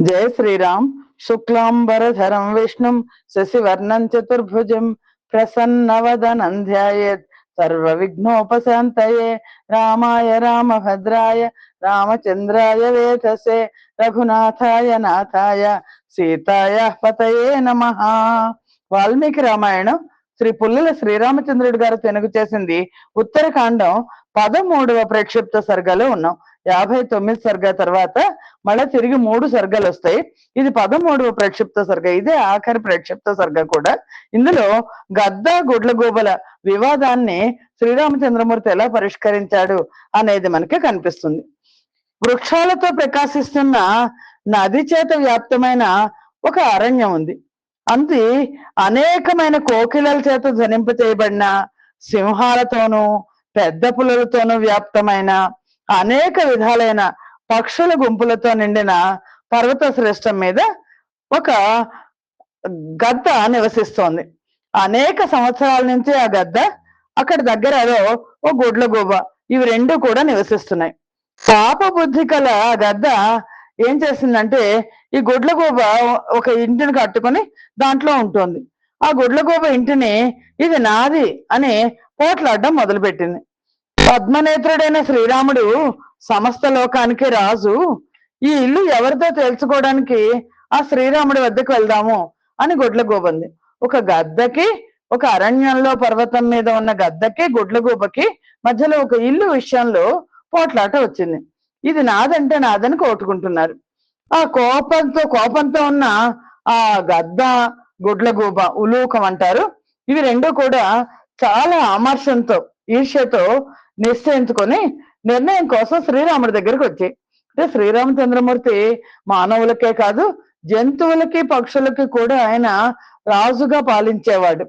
జయ శ్రీరామ్ శుక్లాంబరధరం విష్ణుం శశివర్ణం చతుర్భుజం ప్రసన్నవదనం ధ్యాయేత్ సర్వ విఘ్నోపశాంతయే రామాయ రామభద్రాయ రామచంద్రాయ వేధసే రఘునాథాయ నాథాయ సీతాయ పతయే నమ వాల్మీకి రామాయణం శ్రీ పుల్లల శ్రీరామచంద్రుడి గారు తెనుగు చేసింది. ఉత్తరకాండం పదమూడవ ప్రక్షిప్త సర్గలో ఉన్నాం. యాభై తొమ్మిది సర్గ తర్వాత మళ్ళీ తిరిగి మూడు సర్గలు వస్తాయి. ఇది పదమూడవ ప్రక్షిప్త సర్గ ఇదే ఆఖరి ప్రక్షిప్త సర్గ కూడా. ఇందులో గద్ద గుడ్లగూబల వివాదాన్ని శ్రీరామచంద్రమూర్తి ఎలా పరిష్కరించాడు అనేది మనకి కనిపిస్తుంది. వృక్షాలతో ప్రకాశిస్తున్న నది చేత వ్యాప్తమైన ఒక అరణ్యం ఉంది. అంది అనేకమైన కోకిలల చేత ధ్వనింప చేయబడిన సింహాలతోనూ పెద్ద పులులతోనూ వ్యాప్తమైన అనేక విధాలైన పక్షుల గుంపులతో నిండిన పర్వత శ్రేష్టం మీద ఒక గద్ద నివసిస్తోంది. అనేక సంవత్సరాల నుంచి ఆ గద్ద అక్కడ దగ్గరలో ఓ గుడ్ల గోబ ఇవి రెండు కూడా నివసిస్తున్నాయి. పాప బుద్ధి కల ఆ గద్ద ఏం చేసిందంటే ఈ గుడ్లగూబ ఒక ఇంటిని కట్టుకొని దాంట్లో ఉంటుంది. ఆ గుడ్లగూబ ఇంటిని ఇది నాది అని పోట్లాడడం మొదలుపెట్టింది. పద్మనేత్రుడైన శ్రీరాముడు సమస్త లోకానికి రాజు. ఈ ఇల్లు ఎవరితో తెలుసుకోవడానికి ఆ శ్రీరాముడి వద్దకు వెళ్దాము అని గుడ్లగూబంది. ఒక గద్దకి ఒక అరణ్యంలో పర్వతం మీద ఉన్న గద్దకి గుడ్లగూబకి మధ్యలో ఒక ఇల్లు విషయంలో పోట్లాట వచ్చింది. ఇది నాదంటే నాదని కోటుకుంటున్నారు ఆ కోపంతో కోపంతో ఉన్న ఆ గద్ద గుడ్లగూబ ఉలూకం అంటారు. ఇవి రెండు కూడా చాలా ఆమర్షంతో ఈర్ష్యతో నిశ్చయించుకొని నిర్ణయం కోసం శ్రీరాముడి దగ్గరికి వచ్చాయి అంటే శ్రీరామచంద్రమూర్తి మానవులకే కాదు జంతువులకి పక్షులకి కూడా ఆయన రాజుగా పాలించేవాడు.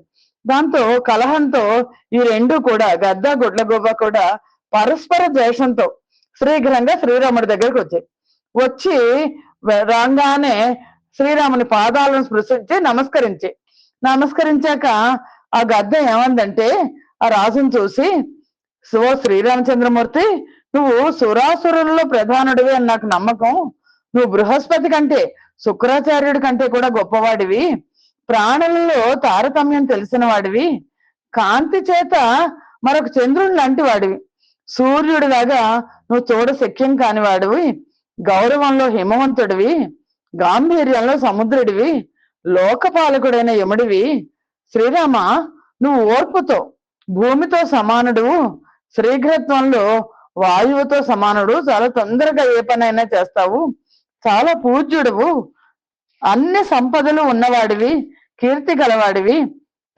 దాంతో కలహంతో ఈ రెండు కూడా గద్ద గుడ్లగొవ్వ కూడా పరస్పర ద్వేషంతో శ్రీఘ్రంగా శ్రీరాముడి దగ్గరికి వచ్చాయి వచ్చి రాగానే శ్రీరాముని పాదాలను స్పృశించి నమస్కరించి నమస్కరించాక ఆ గద్ద ఏమందంటే ఆ రాజును చూసి సో శ్రీరామచంద్రమూర్తి నువ్వు సురాసురులలో ప్రధానుడివి అని నాకు నమ్మకం. నువ్వు బృహస్పతి కంటే శుక్రాచార్యుడి కంటే కూడా గొప్పవాడివి. ప్రాణులలో తారతమ్యం తెలిసిన వాడివి. కాంతి చేత మరొక చంద్రుని లాంటి వాడివి. సూర్యుడిలాగా నువ్వు చూడ శక్యం కాని వాడివి. గౌరవంలో హిమవంతుడివి. గాంభీర్యంలో సముద్రుడివి. లోకపాలకుడైన యముడివి. శ్రీరామ నువ్వు ఓర్పుతో భూమితో సమానుడు శ్రీఘ్రత్వంలో వాయువుతో సమానుడు. చాలా తొందరగా ఏ పనైనా చేస్తావు. చాలా పూజ్యుడువు. అన్ని సంపదలు ఉన్నవాడివి కీర్తి గలవాడివి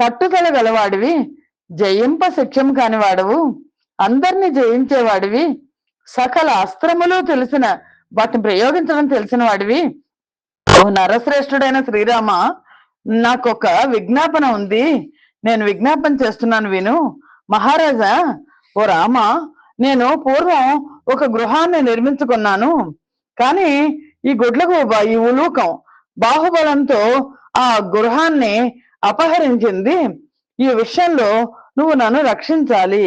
పట్టుదల గలవాడివి జయింప శక్యం కానివాడవు అందరినీ జయించేవాడివి సకల అస్త్రములు తెలిసిన వాటిని ప్రయోగించడం తెలిసిన వాడివి ఓ నరశ్రేష్ఠుడైన శ్రీరామ నాకొక విజ్ఞాపన ఉంది. నేను విజ్ఞాపన చేస్తున్నాను విను. మహారాజా ఓ రామ నేను పూర్వం ఒక గృహాన్ని నిర్మించుకున్నాను. కానీ ఈ గుడ్లగూబ ఈ ఉలూకం బాహుబలంతో ఆ గృహాన్ని అపహరించింది. ఈ విషయంలో నువ్వు నన్ను రక్షించాలి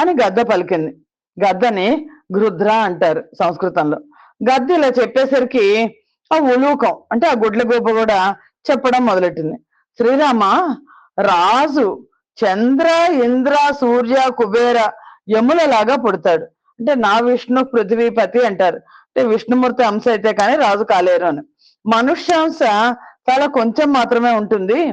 అని గద్ద పలికింది. గద్దని గృద్ర అంటారు సంస్కృతంలో. గద్ద ఇలా చెప్పేసరికి ఆ ఉలూకం అంటే ఆ గుడ్ల గోప కూడా చెప్పడం మొదలెట్టింది. శ్రీరామ రాజు చంద్ర ఇంద్ర సూర్య కుబేర యములలాగా పుడతాడు. అంటే నా విష్ణు పృథ్వీపతి అంటారు. అంటే విష్ణుమూర్తి అంశ అయితే కానీ రాజు కాలేరు అని. మనుష్యాంశ చాలా కొంచెం మాత్రమే ఉంటుంది.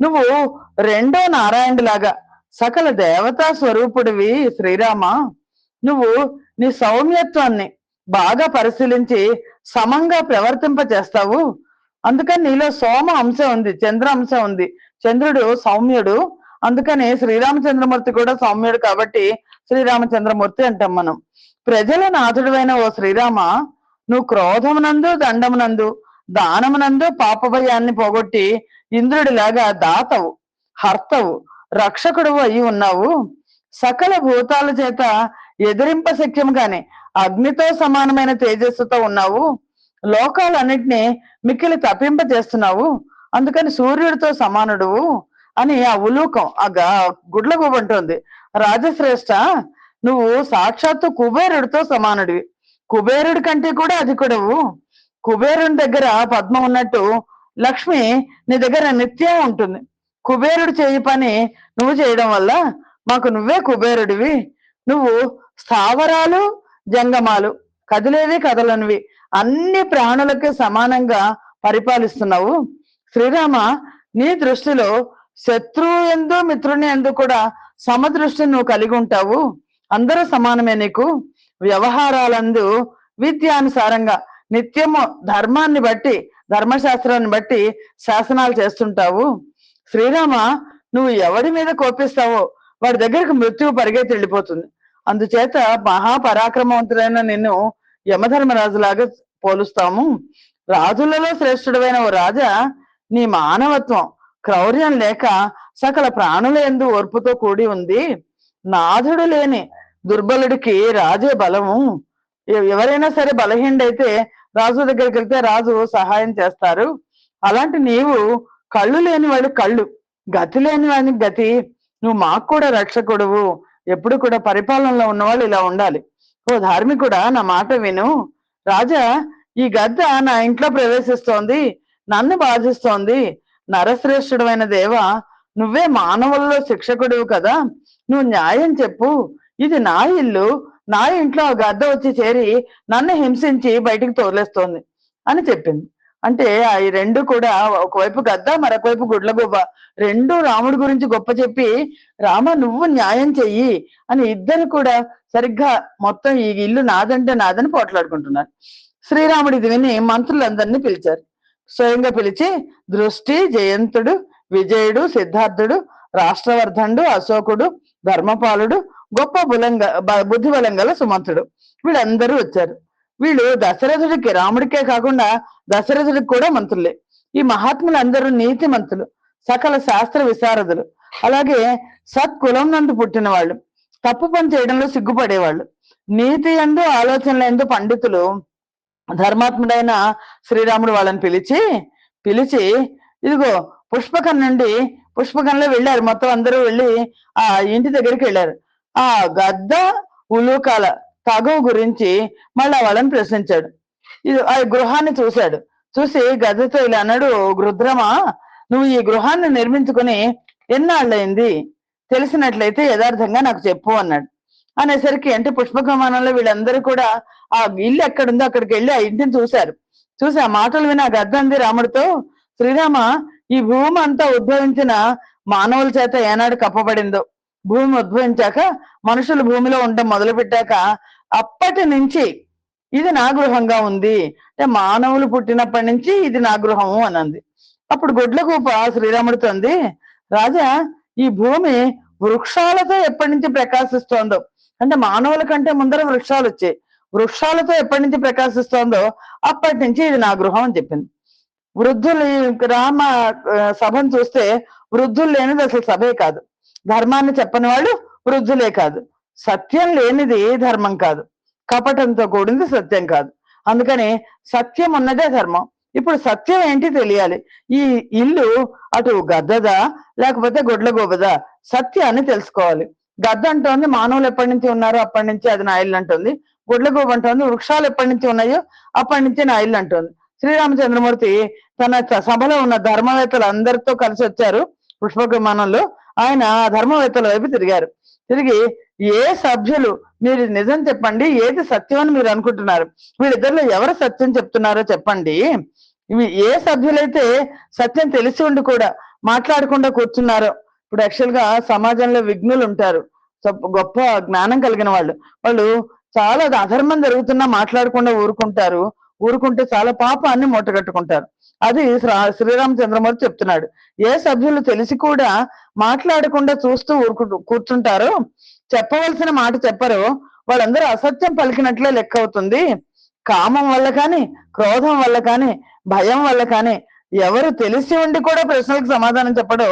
నువ్వు రెండో నారాయణుడి లాగా సకల దేవతా స్వరూపుడివి శ్రీరామ. నువ్వు నీ సౌమ్యత్వాన్ని బాగా పరిశీలించి సమంగా ప్రవర్తింప చేస్తావు. అందుకని నీలో సోమ అంశ ఉంది చంద్ర అంశ ఉంది. చంద్రుడు సౌమ్యుడు. అందుకని శ్రీరామచంద్రమూర్తి కూడా సౌమ్యుడు కాబట్టి శ్రీరామచంద్రమూర్తి అంటాం మనం. ప్రజల నాథుడువైన ఓ శ్రీరామ నువ్వు క్రోధమునందు దండమునందు దానమునందు పాపభయాన్ని పోగొట్టి ఇంద్రుడిలాగా దాతవు హర్తవు రక్షకుడు అయి ఉన్నావు. సకల భూతాల చేత ఎదిరింప శక్యం గాని అగ్నితో సమానమైన తేజస్సుతో ఉన్నావు. లోకాలన్నిటినీ మిక్కిలి తప్పింప చేస్తున్నావు. అందుకని సూర్యుడితో సమానుడు అని ఆ ఉలూకం ఆ గుడ్ల అంటుంది. రాజశ్రేష్ట నువ్వు సాక్షాత్తు కుబేరుడితో సమానుడివి. కుబేరుడి కంటే కూడా అధికుడవు. కుబేరుని దగ్గర పద్మం ఉన్నట్టు లక్ష్మి నీ దగ్గర నిత్యం ఉంటుంది. కుబేరుడు చేయి పని నువ్వు చేయడం వల్ల మాకు నువ్వే కుబేరుడివి. నువ్వు స్థావరాలు జంగమాలు కదిలేవి కదలనివి. అన్ని ప్రాణులకి సమానంగా పరిపాలిస్తున్నావు. శ్రీరామ నీ దృష్టిలో శత్రువు ఎందు మిత్రుని ఎందు కూడా సమదృష్టి నువ్వు కలిగి ఉంటావు. అందరూ సమానమే నీకు. వ్యవహారాలందు విద్యానుసారంగా నిత్యము ధర్మాన్ని బట్టి ధర్మశాస్త్రాన్ని బట్టి శాసనాలు చేస్తుంటావు. శ్రీరామ నువ్వు ఎవడి మీద కోపిస్తావో వాడి దగ్గరకు మృత్యువు పరిగెత్తి వెళ్ళిపోతుంది. అందుచేత మహాపరాక్రమవంతుడైన నిన్ను యమధర్మరాజులాగా పోలుస్తాము. రాజులలో శ్రేష్ఠుడైన ఓ రాజా నీ మానవత్వం క్రౌర్యం లేక సకల ప్రాణుల ఎందు ఓర్పుతో కూడి ఉంది. నాథుడు లేని దుర్బలుడికి రాజే బలము. ఎవరైనా సరే బలహీనుడైతే రాజు దగ్గరికి వెళ్తే రాజు సహాయం చేస్తారు. అలాంటి నీవు కళ్ళు లేని వాడు కళ్ళు గతి లేని వాడికి గతి. నువ్వు మాకు కూడా రక్షకుడువు. ఎప్పుడు కూడా పరిపాలనలో ఉన్నవాళ్ళు ఇలా ఉండాలి. ఓ ధార్మికుడా నా మాట విను. రాజా ఈ గద్ద నా ఇంట్లో ప్రవేశిస్తోంది. నన్ను బాధిస్తోంది. నరశ్రేష్ఠుడమైన దేవ నువ్వే మానవుల్లో శిక్షకుడు కదా. నువ్వు న్యాయం చెప్పు. ఇది నా ఇల్లు. నా ఇంట్లో ఆ గద్ద వచ్చి చేరి నన్ను హింసించి బయటికి తోలేస్తోంది అని చెప్పింది. అంటే ఆ ఈ రెండు కూడా ఒకవైపు గద్ద మరొకవైపు గుడ్లగొబ్బ. రెండు రాముడి గురించి గొప్ప చెప్పి రామ నువ్వు న్యాయం చెయ్యి అని ఇద్దరు కూడా సరిగ్గా మొత్తం ఈ ఇల్లు నాదంటే నాదని పోట్లాడుకుంటున్నారు. శ్రీరాముడు ఇది విని మంత్రులందరినీ పిలిచారు. స్వయంగా పిలిచి దృష్టి జయంతుడు విజయుడు సిద్ధార్థుడు రాష్ట్రవర్ధనుడు అశోకుడు ధర్మపాలుడు గొప్ప బులంగ బ- బుద్ధి బలం గల సుమంతుడు. వీళ్ళందరూ వచ్చారు. వీళ్ళు దశరథుడికి రాముడికే కాకుండా దశరథుడికి కూడా మంత్రులే. ఈ మహాత్ములందరూ నీతి మంతులు సకల శాస్త్ర విశారదులు. అలాగే సత్కులం నందు పుట్టిన వాళ్ళు తప్పు పని చేయడంలో సిగ్గుపడేవాళ్ళు. నీతి ఎందు ఆలోచనల ఎందు పండితులు ధర్మాత్ముడైన శ్రీరాముడు వాళ్ళని పిలిచి పిలిచి ఇదిగో పుష్పకం నుండి పుష్పకంలో వెళ్ళారు. మొత్తం అందరూ వెళ్ళి ఆ ఇంటి దగ్గరికి వెళ్ళారు. ఆ గద్ద ఉలూకాల తగువ గురించి మళ్ళా వాళ్ళని ప్రశ్నించాడు. ఇది ఆ గృహాన్ని చూశాడు. చూసి గద్దతో ఇలా అన్నాడు రుద్రమా నువ్వు ఈ గృహాన్ని నిర్మించుకుని ఎన్నాళ్ళైంది తెలిసినట్లయితే యథార్థంగా నాకు చెప్పు అన్నాడు. అనేసరికి అంటే పుష్పకమానంలో వీళ్ళందరూ కూడా ఆ ఇల్లు ఎక్కడుందో అక్కడికి వెళ్ళి ఆ ఇంటిని చూశారు. చూసి ఆ మాటలు విని ఆ గద్దంది రాముడితో శ్రీరామ ఈ భూమి అంతా ఉద్భవించిన మానవుల చేత ఏనాడు కప్పబడిందో భూమి ఉద్భవించాక మనుషులు భూమిలో ఉండడం మొదలు పెట్టాక అప్పటి నుంచి ఇది నా గృహంగా ఉంది. అంటే మానవులు పుట్టినప్పటి నుంచి ఇది నా గృహము అని అంది అప్పుడు గొడ్ల కూప శ్రీరాముడితో అంది రాజా ఈ భూమి వృక్షాలతో ఎప్పటి నుంచి ప్రకాశిస్తోందో అంటే మానవుల కంటే ముందర వృక్షాలు వచ్చాయి. వృక్షాలతో ఎప్పటి నుంచి ప్రకాశిస్తోందో అప్పటి నుంచి ఇది నా గృహం అని చెప్పింది. వృద్ధులు రామ సభను చూస్తే వృద్ధులు లేనిది అసలు సభే కాదు. ధర్మాన్ని చెప్పని వాళ్ళు వృద్ధులే కాదు. సత్యం లేనిది ధర్మం కాదు. కపటంతో కూడింది సత్యం కాదు. అందుకని సత్యం ఉన్నదే ధర్మం. ఇప్పుడు సత్యం ఏంటి తెలియాలి? ఈ ఇల్లు అటు గద్దదా లేకపోతే గొడ్ల గోబదా? సత్యాన్ని తెలుసుకోవాలి. గద్ద అంటోంది మానవులు ఎప్పటి నుంచి ఉన్నారో అప్పటి నుంచి అది నా ఇల్లు అంటుంది. గుడ్లగోబ అంటోంది వృక్షాలు ఎప్పటి నుంచి ఉన్నాయో అప్పటి నుంచి నా ఇల్లు అంటుంది. శ్రీరామచంద్రమూర్తి తన సభలో ఉన్న ధర్మవేత్తలు అందరితో కలిసి వచ్చారు పుష్పక విమానంలో ఆయన ధర్మవేత్తల వైపు తిరిగారు. తిరిగి ఏ సభ్యులు? మీరు నిజం చెప్పండి. ఏది సత్యం అని మీరు అనుకుంటున్నారు? వీళ్ళిద్దరిలో ఎవరు సత్యం చెప్తున్నారో చెప్పండి. ఇవి ఏ సభ్యులైతే సత్యం తెలిసి ఉండి కూడా మాట్లాడకుండా కూర్చున్నారో. ఇప్పుడు యాక్చువల్గా సమాజంలో విఘ్నులు ఉంటారు. గొప్ప జ్ఞానం కలిగిన వాళ్ళు. వాళ్ళు చాలా అధర్మం జరుగుతున్నా మాట్లాడకుండా ఊరుకుంటారు. ఊరుకుంటే చాలా పాపాన్ని మూటగట్టుకుంటారు. అది శ్రీరామచంద్రమూర్తి చెప్తున్నాడు. ఏ సభ్యులు తెలిసి కూడా మాట్లాడకుండా చూస్తూ ఊరుకు కూర్చుంటారో చెప్పవలసిన మాట చెప్పరు వాళ్ళందరూ అసత్యం పలికినట్లే లెక్క అవుతుంది. కామం వల్ల కానీ క్రోధం వల్ల కానీ భయం వల్ల కానీ ఎవరు తెలిసి ఉండి కూడా ప్రశ్నలకు సమాధానం చెప్పడో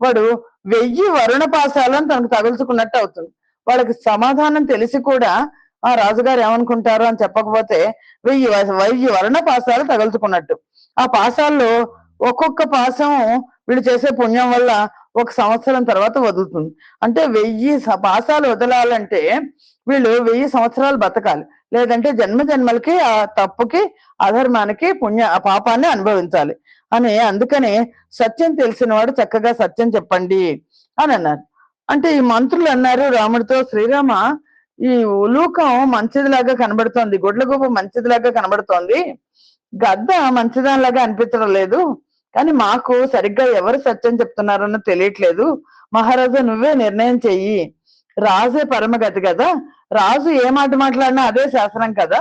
వాడు వెయ్యి వరుణ పాశాలను తనకు తగులుచుకున్నట్టు అవుతుంది. వాళ్ళకి సమాధానం తెలిసి కూడా ఆ రాజుగారు ఏమనుకుంటారు అని చెప్పకపోతే వెయ్యి వెయ్యి వర్ణ పాశాలు తగులుచుకున్నట్టు. ఆ పాశాల్లో ఒక్కొక్క పాశం వీళ్ళు చేసే పుణ్యం వల్ల ఒక సంవత్సరం తర్వాత వదులుతుంది. అంటే వెయ్యి పాసాలు పాశాలు వదలాలంటే వీళ్ళు వెయ్యి సంవత్సరాలు బతకాలి. లేదంటే జన్మ జన్మలకి ఆ తప్పుకి అధర్మానికి పుణ్య ఆ పాపాన్ని అనుభవించాలి. అని అందుకనే సత్యం తెలిసిన వాడు చక్కగా సత్యం చెప్పండి అని అన్నారు. అంటే ఈ మంత్రులు అన్నారు రాముడితో శ్రీరామ ఈ ఉలూకం మంచిదిలాగా కనబడుతోంది గుడ్లగూబ మంచిదిలాగా కనబడుతోంది. గద్ద మంచిదానిలాగా అనిపించడం లేదు. కానీ మాకు సరిగ్గా ఎవరు సత్యం చెప్తున్నారన్న తెలియట్లేదు. మహారాజా నువ్వే నిర్ణయం చెయ్యి. రాజే పరమగతి కదా. రాజు ఏ మాట మాట్లాడినా అదే శాసనం కదా.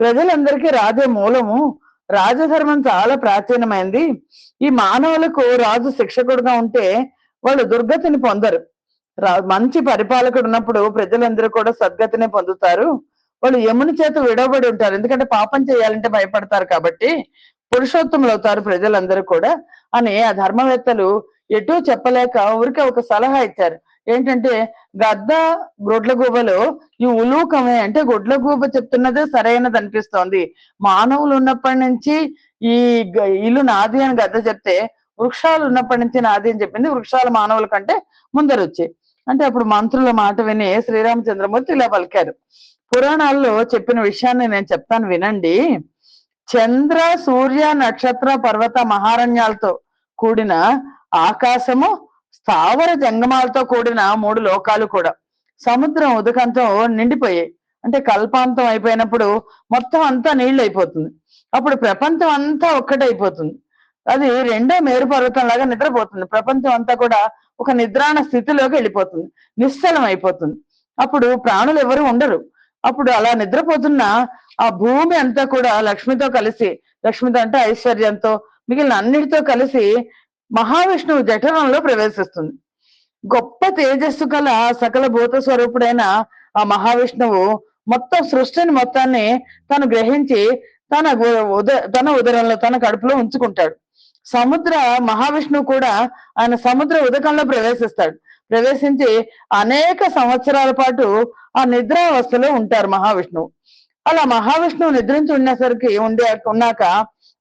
ప్రజలందరికీ రాజే మూలము. రాజధర్మం చాలా ప్రాచీనమైంది. ఈ మానవులకు రాజు శిక్షకుడుగా ఉంటే వాళ్ళు దుర్గతిని పొందరు. మంచి పరిపాలకుడు ఉన్నప్పుడు ప్రజలందరూ కూడా సద్గతిని పొందుతారు. వాళ్ళు యముని చేత విడవబడి ఉంటారు. ఎందుకంటే పాపం చేయాలంటే భయపడతారు కాబట్టి పురుషోత్తములు అవుతారు ప్రజలందరూ కూడా. అని ఆ ధర్మవేత్తలు ఎటూ చెప్పలేక ఊరికే ఒక సలహా ఇచ్చారు. ఏంటంటే గద్ద గొడ్లగూబలో ఈ ఉలూకమే అంటే గొడ్లగూబ చెప్తున్నదే సరైనది అనిపిస్తోంది. మానవులు ఉన్నప్పటి నుంచి ఈ గ- ఇల్లు నాది అని గద్ద చెప్తే వృక్షాలు ఉన్నప్పటి నుంచి నాది అని చెప్పింది వృక్షాలు మానవుల కంటే ముందరొచ్చాయి. అంటే అప్పుడు మంత్రుల మాట విని శ్రీరామచంద్రమూర్తి ఇలా పలికారు. పురాణాల్లో చెప్పిన విషయాన్ని నేను చెప్తాను వినండి. చంద్ర సూర్య నక్షత్ర పర్వత మహారణ్యాలతో కూడిన ఆకాశము స్థావర జంగమాలతో కూడిన మూడు లోకాలు కూడా. సముద్రం ఉదకంతో నిండిపోయాయి. అంటే కల్పాంతం అయిపోయినప్పుడు మొత్తం అంతా నీళ్ళు అయిపోతుంది. అప్పుడు ప్రపంచం అంతా ఒక్కటైపోతుంది. అది రెండో మేరు పర్వతం లాగా నిద్రపోతుంది. ప్రపంచం అంతా కూడా ఒక నిద్రాణ స్థితిలోకి వెళ్ళిపోతుంది. నిశ్చలం అయిపోతుంది అప్పుడు ప్రాణులు ఎవరు ఉండరు. అప్పుడు అలా నిద్రపోతున్న ఆ భూమి అంతా కూడా లక్ష్మితో కలిసి లక్ష్మితో అంటే ఐశ్వర్యంతో మిగిలిన అన్నిటితో కలిసి మహావిష్ణువు జఠరంలో ప్రవేశిస్తుంది. గొప్ప తేజస్సు కల సకల భూత స్వరూపుడైన ఆ మహావిష్ణువు మొత్తం సృష్టిని మొత్తాన్ని తను గ్రహించి తన ఉద తన ఉదరంలో తన కడుపులో ఉంచుకుంటాడు. సముద్ర మహావిష్ణువు కూడా ఆయన సముద్ర ఉదకంలో ప్రవేశిస్తాడు. ప్రవేశించి అనేక సంవత్సరాల పాటు ఆ నిద్రావస్థలో ఉంటారు మహావిష్ణువు. అలా మహావిష్ణువు నిద్రించి ఉన్నసరికి ఉండే ఉన్నాక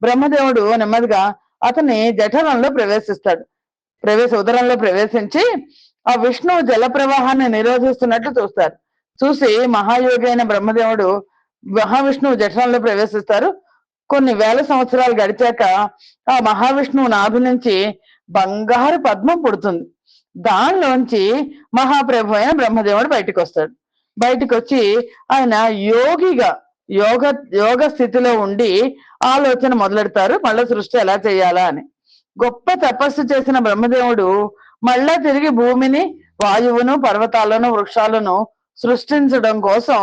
బ్రహ్మదేవుడు నెమ్మదిగా అతని జఠరంలో ప్రవేశిస్తాడు. ప్రవేశ ఉదరంలో ప్రవేశించి ఆ విష్ణువు జల ప్రవాహాన్ని నిరోధిస్తున్నట్టు చూస్తారు. చూసి మహాయోగి అయిన బ్రహ్మదేవుడు మహావిష్ణువు జఠరంలో ప్రవేశిస్తారు. కొన్ని వేల సంవత్సరాలు గడిచాక ఆ మహావిష్ణువు నాభి నుంచి బంగారు పద్మం పుడుతుంది. దానిలోంచి మహాప్రభు అయిన బ్రహ్మదేవుడు బయటకు వస్తాడు బయటకు వచ్చి ఆయన యోగిగా యోగ యోగ స్థితిలో ఉండి ఆలోచన మొదలెడతారు. మళ్ళా సృష్టి ఎలా చేయాలా అని. గొప్ప తపస్సు చేసిన బ్రహ్మదేవుడు మళ్ళా తిరిగి భూమిని వాయువును పర్వతాలను వృక్షాలను సృష్టించడం కోసం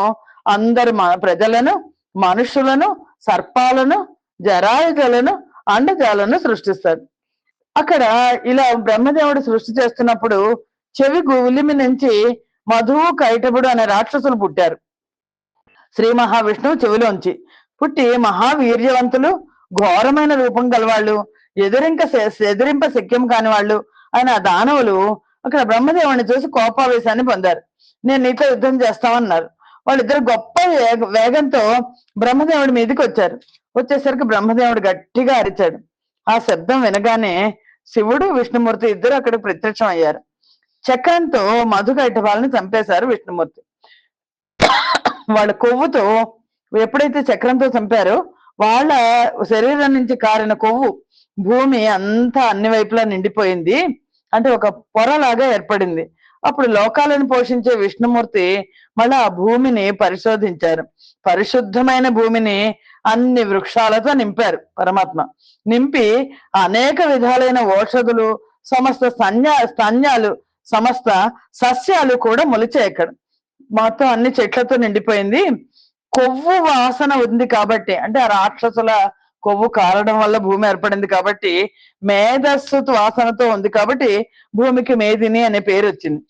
అందరి మ- ప్రజలను మనుషులను సర్పాలను జరాయుగలను అండజాలను సృష్టిస్తాడు. అక్కడ ఇలా బ్రహ్మదేవుడు సృష్టి చేస్తున్నప్పుడు చెవి గులిమి నుంచి మధువు కైటబుడు అనే రాక్షసులు పుట్టారు. శ్రీ మహావిష్ణువు చెవిలోంచి పుట్టి మహావీర్యవంతులు ఘోరమైన రూపం గలవాళ్ళు ఎదిరింక ఎదిరింప శక్యం కాని వాళ్ళు ఆయన దానవులు అక్కడ బ్రహ్మదేవుని చూసి కోపావేశాన్ని పొందారు. నేను నీతో యుద్ధం చేస్తామన్నారు వాళ్ళిద్దరు గొప్ప వేగ- వేగంతో బ్రహ్మదేవుడి మీదకి వచ్చారు. వచ్చేసరికి బ్రహ్మదేవుడు గట్టిగా అరిచాడు. ఆ శబ్దం వినగానే శివుడు విష్ణుమూర్తి ఇద్దరు అక్కడికి ప్రత్యక్షం అయ్యారు. చక్రంతో మధుకైటవాళ్ళని చంపేశారు విష్ణుమూర్తి. వాళ్ళ కొవ్వుతో ఎప్పుడైతే చక్రంతో చంపారో వాళ్ళ శరీరం నుంచి కారిన కొవ్వు భూమి అంతా అన్ని వైపులా నిండిపోయింది. అంటే ఒక పొరలాగా ఏర్పడింది. అప్పుడు లోకాలను పోషించే విష్ణుమూర్తి మళ్ళీ ఆ భూమిని పరిశోధించారు. పరిశుద్ధమైన భూమిని అన్ని వృక్షాలతో నింపారు పరమాత్మ. నింపి అనేక విధాలైన ఔషధులు సమస్త సన్యా స్తన్యాలు సమస్త సస్యాలు కూడా మొలిచాయి అక్కడ మొత్తం అన్ని చెట్లతో నిండిపోయింది. కొవ్వు వాసన ఉంది కాబట్టి అంటే ఆ రాక్షసుల కొవ్వు కారడం వల్ల భూమి ఏర్పడింది కాబట్టి మేధస్సు వాసనతో ఉంది కాబట్టి భూమికి మేధిని అనే పేరు వచ్చింది.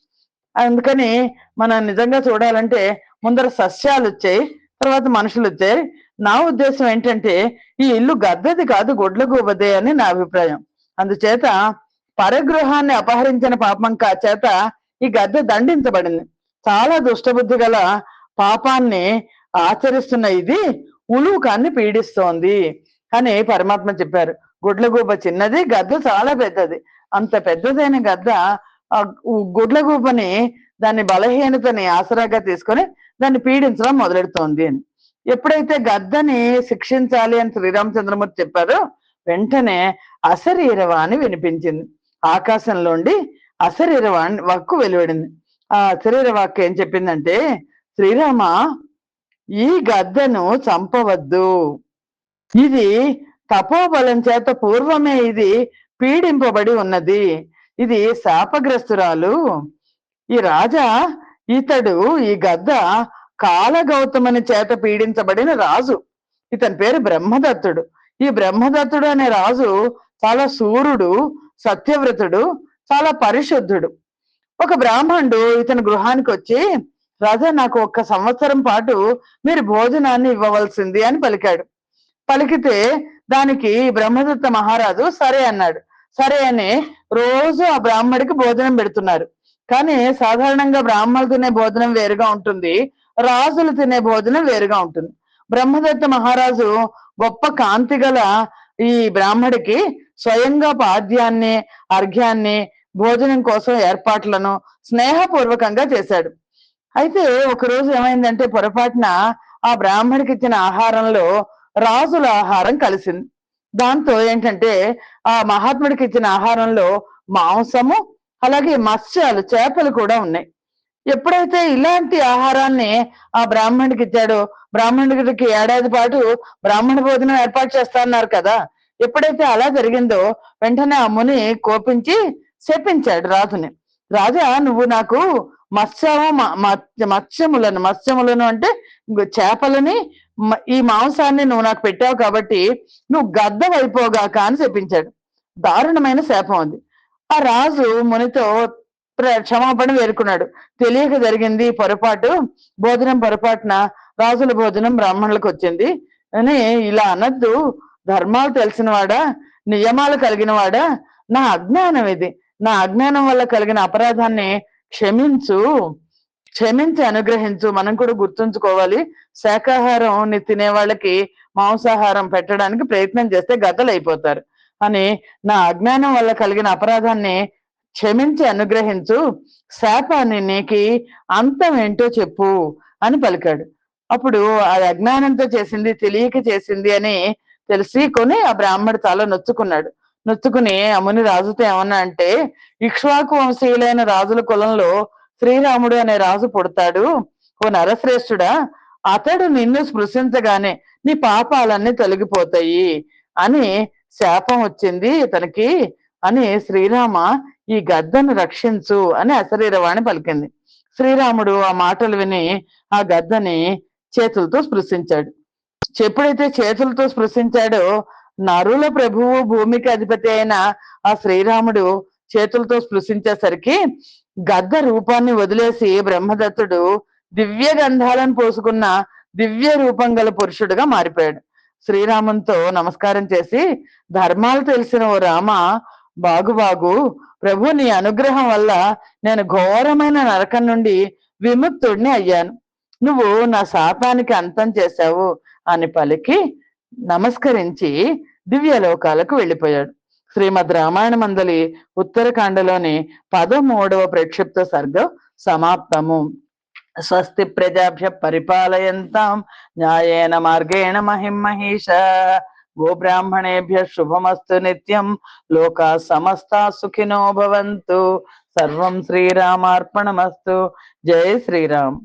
అందుకని మనం నిజంగా చూడాలంటే ముందర సస్యాలు వచ్చాయి తర్వాత మనుషులు వచ్చాయి. నా ఉద్దేశం ఏంటంటే ఈ ఇల్లు గద్దది కాదు గొడ్ల గోబదే అని నా అభిప్రాయం. అందుచేత పరగృహాన్ని అపహరించిన పాపం కా చేత ఈ గద్దె దండించబడింది. చాలా దుష్టబుద్ధి గల పాపాన్ని ఆచరిస్తున్న ఇది ఉలూకాన్ని పీడిస్తోంది. అని పరమాత్మ చెప్పారు గుడ్లగూబ చిన్నది గద్ద చాలా పెద్దది. అంత పెద్దదైన గద్ద ఆ గు- గుడ్లగూబని దాని బలహీనతని ఆసరాగా తీసుకొని దాన్ని పీడించడం మొదలెడుతోంది అని. ఎప్పుడైతే గద్దని శిక్షించాలి అని శ్రీరామచంద్రమూర్తి చెప్పారో వెంటనే అశరీరవాణి వినిపించింది. ఆకాశంలోండి అశరీరవాణి వక్కు వెలువడింది. ఆ అశరీర వాక్కు ఏం చెప్పిందంటే శ్రీరామ ఈ గద్దను చంపవద్దు. ఇది తపోబలం చేత పూర్వమే ఇది పీడింపబడి ఉన్నది. ఇది శాపగ్రస్తురాలు. ఈ రాజా ఇతడు ఈ గద్ద కాలగౌతమని చేత పీడించబడిన రాజు. ఇతని పేరు బ్రహ్మదత్తుడు. ఈ బ్రహ్మదత్తుడు అనే రాజు చాలా సూర్యుడు సత్యవ్రతుడు చాలా పరిశుద్ధుడు. ఒక బ్రాహ్మణుడు ఇతని గృహానికి వచ్చి రాజా నాకు ఒక్క సంవత్సరం పాటు మీరు భోజనాన్ని ఇవ్వవలసింది అని పలికాడు. పలికితే దానికి బ్రహ్మదత్త మహారాజు సరే అన్నాడు. సరే అని రోజు ఆ బ్రాహ్మడికి భోజనం పెడుతున్నారు. కానీ సాధారణంగా బ్రాహ్మణులు తినే భోజనం వేరుగా ఉంటుంది. రాజులు తినే భోజనం వేరుగా ఉంటుంది. బ్రహ్మదత్త మహారాజు గొప్ప కాంతి గల ఈ బ్రాహ్మడికి స్వయంగా పాద్యాన్ని అర్ఘ్యాన్ని భోజనం కోసం ఏర్పాట్లను స్నేహపూర్వకంగా చేశాడు. అయితే ఒక రోజు ఏమైందంటే పొరపాటున ఆ బ్రాహ్మడికి ఇచ్చిన ఆహారంలో రాజుల ఆహారం కలిసింది. దాంతో ఏంటంటే ఆ మహాత్ముడికి ఇచ్చిన ఆహారంలో మాంసము అలాగే మత్స్యాలు చేపలు కూడా ఉన్నాయి. ఎప్పుడైతే ఇలాంటి ఆహారాన్ని ఆ బ్రాహ్మణుడికి ఇచ్చాడో బ్రాహ్మణుడికి ఏడాది పాటు బ్రాహ్మణ భోజనం ఏర్పాటు చేస్తాన్నారు కదా ఎప్పుడైతే అలా జరిగిందో వెంటనే ఆ ముని కోపించి శపించాడు రాజుని. రాజా నువ్వు నాకు మత్స్యము మ- మత్స్య- మత్స్యములను మత్స్యములను అంటే చేపలని ఈ మాంసాన్ని నువ్వు నాకు పెట్టావు కాబట్టి నువ్వు గద్దవైపోగాక అని చెప్పించాడు. దారుణమైన శాపం ఉంది ఆ రాజు మునితో ప్ర- క్షమాపణ వేరుకున్నాడు తెలియక జరిగింది పొరపాటు. భోజనం పొరపాటున రాజుల భోజనం బ్రాహ్మణులకు వచ్చింది. అని ఇలా అనద్దు. ధర్మాలు తెలిసినవాడా? నియమాలు కలిగినవాడా? నా అజ్ఞానం ఇది. నా అజ్ఞానం వల్ల కలిగిన అపరాధాన్ని క్షమించు. క్షమించి అనుగ్రహించు మనం కూడా గుర్తుంచుకోవాలి. శాకాహారం ని తినే వాళ్ళకి మాంసాహారం పెట్టడానికి ప్రయత్నం చేస్తే గతలు అయిపోతారు అని నా అజ్ఞానం వల్ల కలిగిన అపరాధాన్ని క్షమించి అనుగ్రహించు. శాపాన్ని నీకి అంతం ఏంటో చెప్పు అని పలికాడు. అప్పుడు ఆ అజ్ఞానంతో చేసింది తెలియక చేసింది అని తెలిసి కొని ఆ బ్రాహ్మడు చాలా నొచ్చుకున్నాడు. నొచ్చుకుని అముని రాజుతో ఏమన్నా అంటే ఇక్ష్వాకు వంశీయులైన రాజుల కులంలో శ్రీరాముడు అనే రాజు పుడతాడు. ఓ నరశ్రేష్ఠుడా అతడు నిన్ను స్పృశించగానే నీ పాపాలన్నీ తొలగిపోతాయి అని శాపం వచ్చింది ఇతనికి అని శ్రీరామ ఈ గద్దను రక్షించు అని అశరీరవాణి పలికింది. శ్రీరాముడు ఆ మాటలు విని ఆ గద్దని చేతులతో స్పృశించాడు. ఎప్పుడైతే చేతులతో స్పృశించాడో నరుల ప్రభువు భూమికి అధిపతి అయిన ఆ శ్రీరాముడు చేతులతో స్పృశించేసరికి గద్ద రూపాన్ని వదిలేసి బ్రహ్మదత్తుడు దివ్య గంధాలను పోసుకున్న దివ్య రూపం గల పురుషుడుగా మారిపోయాడు. శ్రీరామంతో నమస్కారం చేసి ధర్మాలు తెలిసిన ఓ రామ బాగు బాగు ప్రభు నీ అనుగ్రహం వల్ల నేను ఘోరమైన నరకం నుండి విముక్తుడిని అయ్యాను. నువ్వు నా శాపానికి అంతం చేశావు అని పలికి నమస్కరించి దివ్యలోకాలకు వెళ్ళిపోయాడు. శ్రీమద్ రామాయణ మందలి ఉత్తరకాండలోని పదమూడవ ప్రక్షిప్త సర్గం సమాప్తము. స్వస్తి ప్రజాభ్య పరిపాలయంతాం న్యాయేన మార్గేణ మహిం మహిష. గో శుభమస్తు నిత్యం. లోకా సమస్తా సుఖినో భవంతు. సర్వం శ్రీరామార్పణమస్తు. జయ శ్రీరామ్.